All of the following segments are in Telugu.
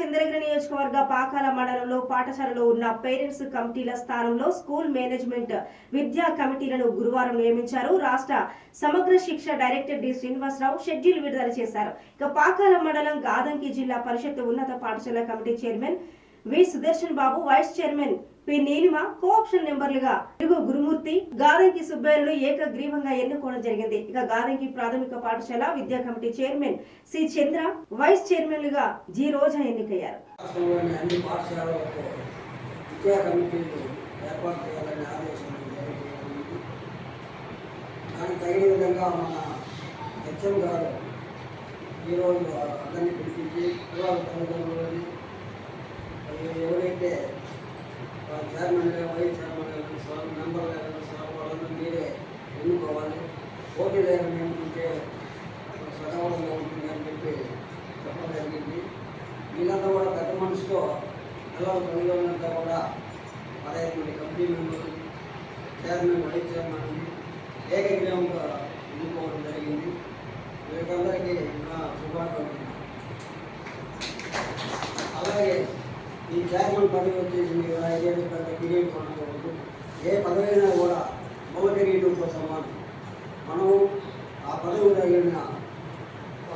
చంద్రగిరి నియోజకవర్గ పాకాల మండలంలో పాఠశాలలో ఉన్న పేరెంట్స్ కమిటీల స్థానంలో స్కూల్ మేనేజ్మెంట్ విద్యా కమిటీలను గురువారం నియమించారు. రాష్ట్ర సమగ్ర శిక్ష డైరెక్టర్ డి శ్రీనివాసరావు షెడ్యూల్ విడుదల చేశారు. ఇక పాకాల మండలం గాదంకి జిల్లా పరిషత్ ఉన్నత పాఠశాల committee chairman V. Sudarshan Babu vice chairman P. Neelima co-option నెంబర్లుగా Irugu Gurumurthy Gadanki సుబ్బయ్యను ఏకగ్రీవంగా ఎన్నుకోవడం జరిగింది. ఇక గాదంకి ప్రాథమిక పాఠశాల విద్యా committee chairman C. Chandra vice chairman చైర్మన్లుగా G. Roja ఎన్నికయ్యారు. దానికి తగిన విధంగా మన హెచ్ఎం గారు ఈరోజు అందరినీ పిలిపించి పిల్లల తల్లిదండ్రులని ఎన్నుకోవాలి పోటీ లేకుండా ఎన్నుకుంటే సగవంగా ఉంటుంది అని చెప్పి చెప్పడం జరిగింది. వీళ్ళంతా కూడా పెద్ద మనసుతో పిల్లల తల్లిదండ్రులంతా కూడా పదహైదు మంది కమిటీ మెంబర్లు చైర్మన్ వైస్ చైర్మన్ ఏకగ్రీవంగా ఎన్నుకోవడం జరిగింది. వీళ్ళకందరికీ నా శుభాకాంక్షలు. అలాగే ఈ చైర్మన్ పదవి వచ్చేసి మీరు ఐదేళ్ళు పెద్ద కిరీటం అనుకోవద్దు ఏ పదవైనా అయినా కూడా మగ కోసం సమానం. మనం ఆ పదవి తగిన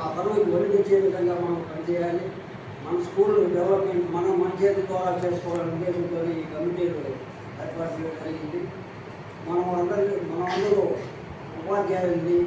ఆ పదవికి వరి తెచ్చే విధంగా మనం పనిచేయాలి. మన స్కూల్ డెవలప్మెంట్ మనం మన చేతి ద్వారా చేసుకోవాలనే ఉద్దేశంతో ఈ కమిటీలు ఏర్పాటు చేయడం జరిగింది. మనం అందరికీ మనం అందరూ ఉపాధ్యాయుల్ని